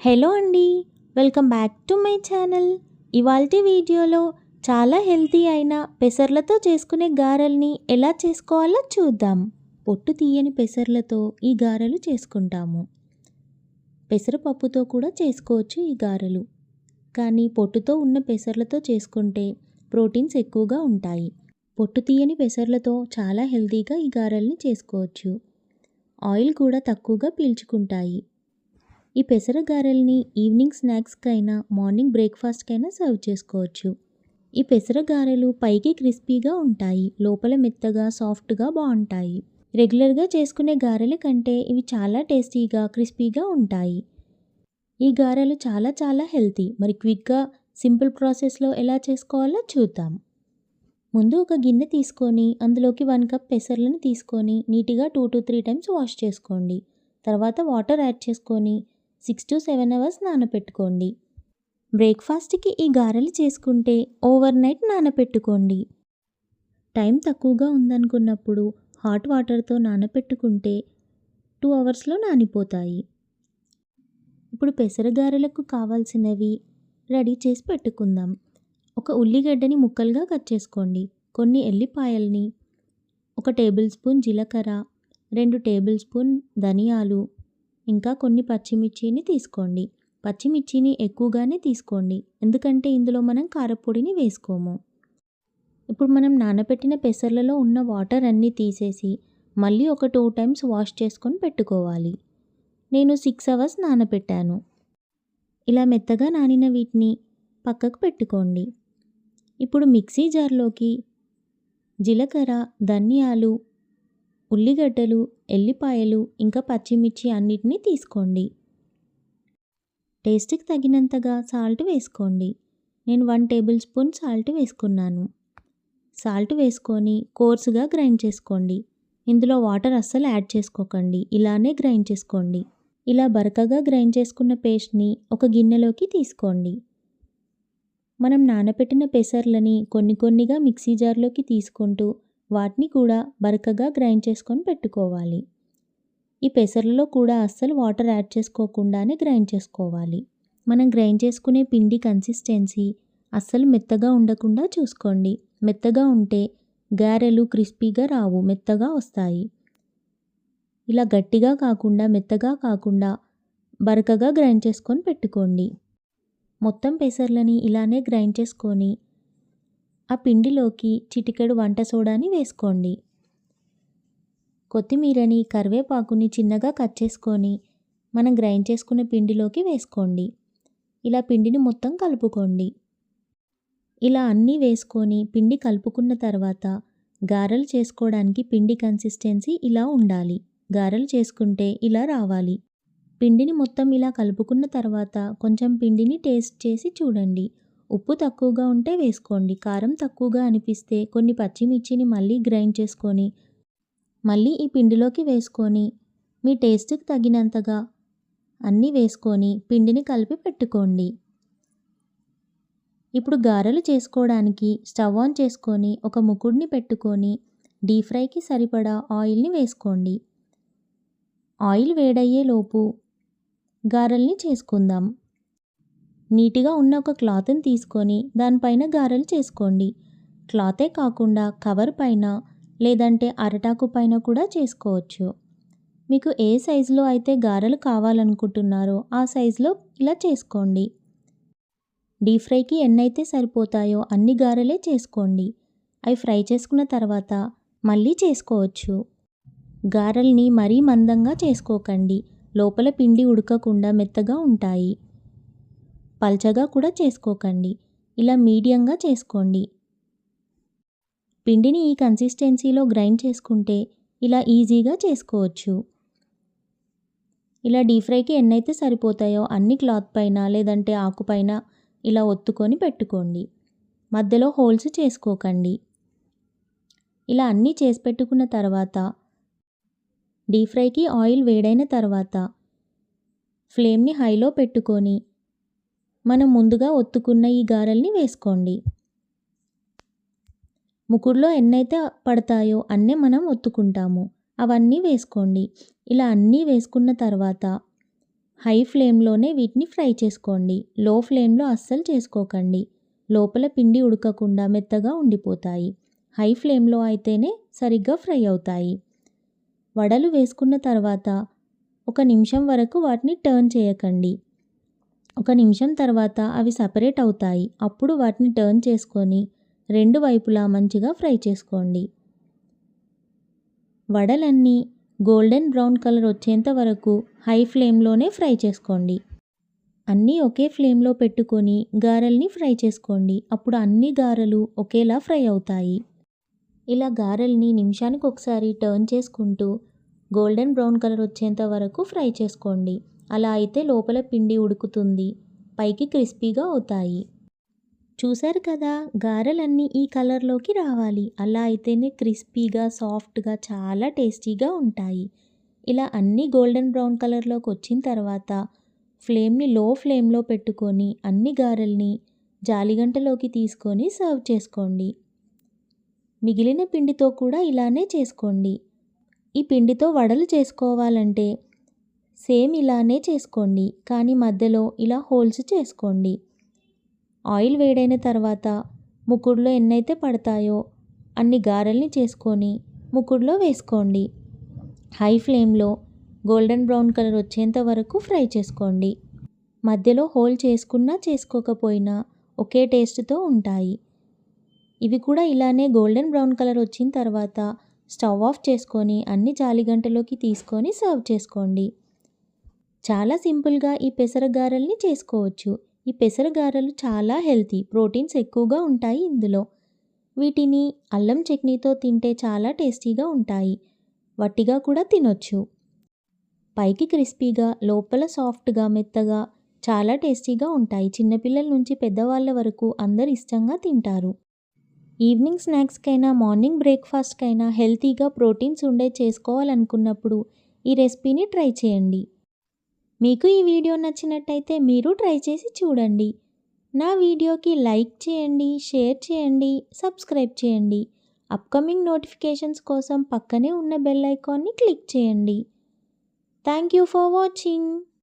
Hello అండి welcome back to my channel. ఇవాల్టి వీడియోలో చాలా హెల్తీ అయిన పెసర్లతో చేసుకునే గారెల్ని ఎలా చేసుకోవాలో చూద్దాం. పొట్టు తీయని పెసర్లతో ఈ గారెలు చేసుకుంటాము. పెసరపప్పుతో కూడా చేసుకోవచ్చు ఈ గారెలు. కానీ పొట్టుతో ఉన్న పెసర్లతో చేసుకుంటే ప్రోటీన్స్ ఎక్కువగా ఉంటాయి. పొట్టు తీయని పెసర్లతో చాలా హెల్తీగా ఈ గారెల్ని చేసుకోవచ్చు. ఆయిల్ కూడా తక్కువగా పీల్చుకుంటాయి. ఈ పెసర గారెల్ని ఈవినింగ్ స్నాక్స్కైనా మార్నింగ్ బ్రేక్ఫాస్ట్కైనా సర్వ్ చేసుకోవచ్చు. ఈ పెసర గారెలు పైకి క్రిస్పీగా ఉంటాయి లోపల మెత్తగా సాఫ్ట్గా బాగుంటాయి. రెగ్యులర్గా చేసుకునే గారెల కంటే ఇవి చాలా టేస్టీగా క్రిస్పీగా ఉంటాయి. ఈ గారెలు చాలా చాలా హెల్తీ. మరి క్విక్గా సింపుల్ ప్రాసెస్లో ఎలా చేసుకోవాలో చూద్దాం. ముందు ఒక గిన్నె తీసుకొని అందులోకి వన్ కప్ పెసర్లను తీసుకొని నీట్గా two to three times wash చేసుకోండి. తర్వాత వాటర్ యాడ్ చేసుకొని సిక్స్ టు సెవెన్ అవర్స్ నానపెట్టుకోండి. బ్రేక్ఫాస్ట్కి ఈ గారెలు చేసుకుంటే ఓవర్ నైట్ నానపెట్టుకోండి. టైం తక్కువగా ఉందనుకున్నప్పుడు హాట్ వాటర్తో నానపెట్టుకుంటే టూ అవర్స్లో నానిపోతాయి. ఇప్పుడు పెసరగారెలకు కావాల్సినవి రెడీ చేసి పెట్టుకుందాం. ఒక ఉల్లిగడ్డని ముక్కలుగా కట్ చేసుకోండి. కొన్ని ఎల్లిపాయల్ని ఒక టేబుల్ స్పూన్ జీలకర్ర రెండు టేబుల్ స్పూన్ ధనియాలు ఇంకా కొన్ని పచ్చిమిర్చిని తీసుకోండి. పచ్చిమిర్చిని ఎక్కువగానే తీసుకోండి. ఎందుకంటే ఇందులో మనం కారపొడిని వేసుకోము. ఇప్పుడు మనం నానబెట్టిన పెసర్లలో ఉన్న వాటర్ అన్నీ తీసేసి మళ్ళీ ఒక టూ టైమ్స్ వాష్ చేసుకొని పెట్టుకోవాలి. నేను సిక్స్ అవర్స్ నానబెట్టాను. ఇలా మెత్తగా నానిన వీటిని పక్కకు పెట్టుకోండి. ఇప్పుడు మిక్సీ జార్లోకి జీలకర్ర ధనియాలు ఉల్లిగడ్డలు ఎల్లిపాయలు ఇంకా పచ్చిమిర్చి అన్నిటినీ తీసుకోండి. టేస్ట్కి తగినంతగా సాల్ట్ వేసుకోండి. నేను వన్ టేబుల్ స్పూన్ సాల్ట్ వేసుకున్నాను. సాల్ట్ వేసుకొని కోర్సుగా గ్రైండ్ చేసుకోండి. ఇందులో వాటర్ అస్సలు యాడ్ చేసుకోకండి. ఇలానే గ్రైండ్ చేసుకోండి. ఇలా బరకగా గ్రైండ్ చేసుకున్న పేస్ట్ని ఒక గిన్నెలోకి తీసుకోండి. మనం నానబెట్టిన పెసర్లని కొన్ని కొన్నిగా మిక్సీ జార్లోకి తీసుకుంటూ వాటిని కూడా బరకగా గ్రైండ్ చేసుకొని పెట్టుకోవాలి. ఈ పెసర్లలో కూడా అస్సలు వాటర్ యాడ్ చేసుకోకుండానే గ్రైండ్ చేసుకోవాలి. మనం గ్రైండ్ చేసుకునే పిండి కన్సిస్టెన్సీ అస్సలు మెత్తగా ఉండకుండా చూసుకోండి. మెత్తగా ఉంటే గారెలు క్రిస్పీగా రావు మెత్తగా వస్తాయి. ఇలా గట్టిగా కాకుండా మెత్తగా కాకుండా బరకగా గ్రైండ్ చేసుకొని పెట్టుకోండి. మొత్తం పెసర్లని ఇలానే గ్రైండ్ చేసుకొని ఆ పిండిలోకి చిటికెడు వంట సోడాని వేసుకోండి. కొత్తిమీరని కరివేపాకుని చిన్నగా కట్ చేసుకొని మనం గ్రైండ్ చేసుకున్న పిండిలోకి వేసుకోండి. ఇలా పిండిని మొత్తం కలుపుకోండి. ఇలా అన్నీ వేసుకొని పిండి కలుపుకున్న తర్వాత గారెలు చేసుకోవడానికి పిండి కన్సిస్టెన్సీ ఇలా ఉండాలి. గారెలు చేసుకుంటే ఇలా రావాలి. పిండిని మొత్తం ఇలా కలుపుకున్న తర్వాత కొంచెం పిండిని టేస్ట్ చేసి చూడండి. ఉప్పు తక్కువగా ఉంటే వేసుకోండి. కారం తక్కువగా అనిపిస్తే కొన్ని పచ్చిమిర్చిని మళ్ళీ గ్రైండ్ చేసుకొని మళ్ళీ ఈ పిండిలోకి వేసుకొని మీ టేస్ట్కి తగినంతగా అన్నీ వేసుకొని పిండిని కలిపి పెట్టుకోండి. ఇప్పుడు గారెలు చేసుకోవడానికి స్టవ్ ఆన్ చేసుకొని ఒక ముకుడిని పెట్టుకొని డీప్ ఫ్రైకి సరిపడా ఆయిల్ని వేసుకోండి. ఆయిల్ వేడయ్యే లోపు గారెల్ని చేసుకుందాం. నీట్గా ఉన్న ఒక క్లాత్ని తీసుకొని దానిపైన గారెలు చేసుకోండి. క్లాతే కాకుండా కవర్ పైన లేదంటే అరటాకు పైన కూడా చేసుకోవచ్చు. మీకు ఏ సైజులో అయితే గారెలు కావాలనుకుంటున్నారో ఆ సైజులో ఇలా చేసుకోండి. డీప్ ఫ్రైకి ఎన్నైతే సరిపోతాయో అన్ని గారెలే చేసుకోండి. అవి ఫ్రై చేసుకున్న తర్వాత మళ్ళీ చేసుకోవచ్చు. గారెల్ని మరీ మందంగా చేసుకోకండి. లోపల పిండి ఉడకకుండా మెత్తగా ఉంటాయి. పల్చగా కూడా చేసుకోకండి. ఇలా మీడియంగా చేసుకోండి. పిండిని ఈ కన్సిస్టెన్సీలో గ్రైండ్ చేసుకుంటే ఇలా ఈజీగా చేసుకోవచ్చు. ఇలా డీప్ ఫ్రైకి ఎన్నైతే సరిపోతాయో అన్ని క్లాత్ పైన లేదంటే ఆకుపైన ఇలా ఒత్తుకొని పెట్టుకోండి. మధ్యలో హోల్స్ చేసుకోకండి. ఇలా అన్నీ చేసి పెట్టుకున్న తర్వాత డీప్ ఫ్రైకి ఆయిల్ వేడైన తర్వాత ఫ్లేమ్ని హైలో పెట్టుకొని మనం ముందుగా ఒత్తుకున్న ఈ గారెల్ని వేసుకోండి. ముకుడులో ఎన్నైతే పడతాయో అన్నీ మనం ఒత్తుకుంటాము. అవన్నీ వేసుకోండి. ఇలా అన్నీ వేసుకున్న తర్వాత హై ఫ్లేమ్లోనే వీటిని ఫ్రై చేసుకోండి. లో ఫ్లేమ్లో అస్సలు చేసుకోకండి. లోపల పిండి ఉడకకుండా మెత్తగా ఉండిపోతాయి. హై ఫ్లేమ్లో అయితేనే సరిగ్గా ఫ్రై అవుతాయి. వడలు వేసుకున్న తర్వాత ఒక నిమిషం వరకు వాటిని టర్న్ చేయకండి. ఒక నిమిషం తర్వాత అవి సపరేట్ అవుతాయి. అప్పుడు వాటిని టర్న్ చేసుకొని రెండు వైపులా మంచిగా ఫ్రై చేసుకోండి. వడలన్నీ గోల్డెన్ బ్రౌన్ కలర్ వచ్చేంత వరకు హై ఫ్లేమ్లోనే ఫ్రై చేసుకోండి. అన్నీ ఒకే ఫ్లేమ్లో పెట్టుకొని గారెల్ని ఫ్రై చేసుకోండి. అప్పుడు అన్ని గారెలు ఒకేలా ఫ్రై అవుతాయి. ఇలా గారెల్ని నిమిషానికి ఒకసారి టర్న్ చేసుకుంటూ గోల్డెన్ బ్రౌన్ కలర్ వచ్చేంత వరకు ఫ్రై చేసుకోండి. అలా అయితే లోపల పిండి ఉడుకుతుంది. పైకి క్రిస్పీగా అవుతాయి. చూశారు కదా గారెలన్నీ ఈ కలర్లోకి రావాలి. అలా అయితేనే క్రిస్పీగా సాఫ్ట్గా చాలా టేస్టీగా ఉంటాయి. ఇలా అన్నీ గోల్డెన్ బ్రౌన్ కలర్లోకి వచ్చిన తర్వాత ఫ్లేమ్ని లో ఫ్లేమ్లో పెట్టుకొని అన్ని గారెల్ని జాలిగంటలోకి తీసుకొని సర్వ్ చేసుకోండి. మిగిలిన పిండితో కూడా ఇలానే చేసుకోండి. ఈ పిండితో వడలు చేసుకోవాలంటే సేమ్ ఇలానే చేసుకోండి కానీ మధ్యలో ఇలా హోల్స్ చేసుకోండి. ఆయిల్ వేడైన తర్వాత ముకుడులో ఎన్నైతే పడతాయో అన్ని గారెల్ని చేసుకొని ముకుడులో వేసుకోండి. హై ఫ్లేమ్లో గోల్డెన్ బ్రౌన్ కలర్ వచ్చేంత వరకు ఫ్రై చేసుకోండి. మధ్యలో హోల్ చేసుకున్నా చేసుకోకపోయినా ఒకే టేస్ట్తో ఉంటాయి. ఇవి కూడా ఇలానే గోల్డెన్ బ్రౌన్ కలర్ వచ్చిన తర్వాత స్టవ్ ఆఫ్ చేసుకొని అన్ని జాలిగంటలోకి తీసుకొని సర్వ్ చేసుకోండి. చాలా సింపుల్గా ఈ పెసరగారల్ని చేసుకోవచ్చు. ఈ పెసరగారలు చాలా హెల్తీ ప్రోటీన్స్ ఎక్కువగా ఉంటాయి ఇందులో. వీటిని అల్లం చట్నీతో తింటే చాలా టేస్టీగా ఉంటాయి. వట్టిగా కూడా తినొచ్చు. పైకి క్రిస్పీగా లోపల సాఫ్ట్గా మెత్తగా చాలా టేస్టీగా ఉంటాయి. చిన్నపిల్లల నుంచి పెద్దవాళ్ళ వరకు అందరు ఇష్టంగా తింటారు. ఈవినింగ్ స్నాక్స్కైనా మార్నింగ్ బ్రేక్ఫాస్ట్కైనా హెల్తీగా ప్రోటీన్స్ ఉండే చేసుకోవాలనుకున్నప్పుడు ఈ రెసిపీని ట్రై చేయండి. మీకు ఈ వీడియో నచ్చినట్టయితే మీరు ట్రై చేసి చూడండి. నా వీడియోకి లైక్ చేయండి షేర్ చేయండి సబ్స్క్రైబ్ చేయండి. అప్కమింగ్ నోటిఫికేషన్స్ కోసం పక్కనే ఉన్న బెల్ ఐకాన్ని క్లిక్ చేయండి. Thank you for watching.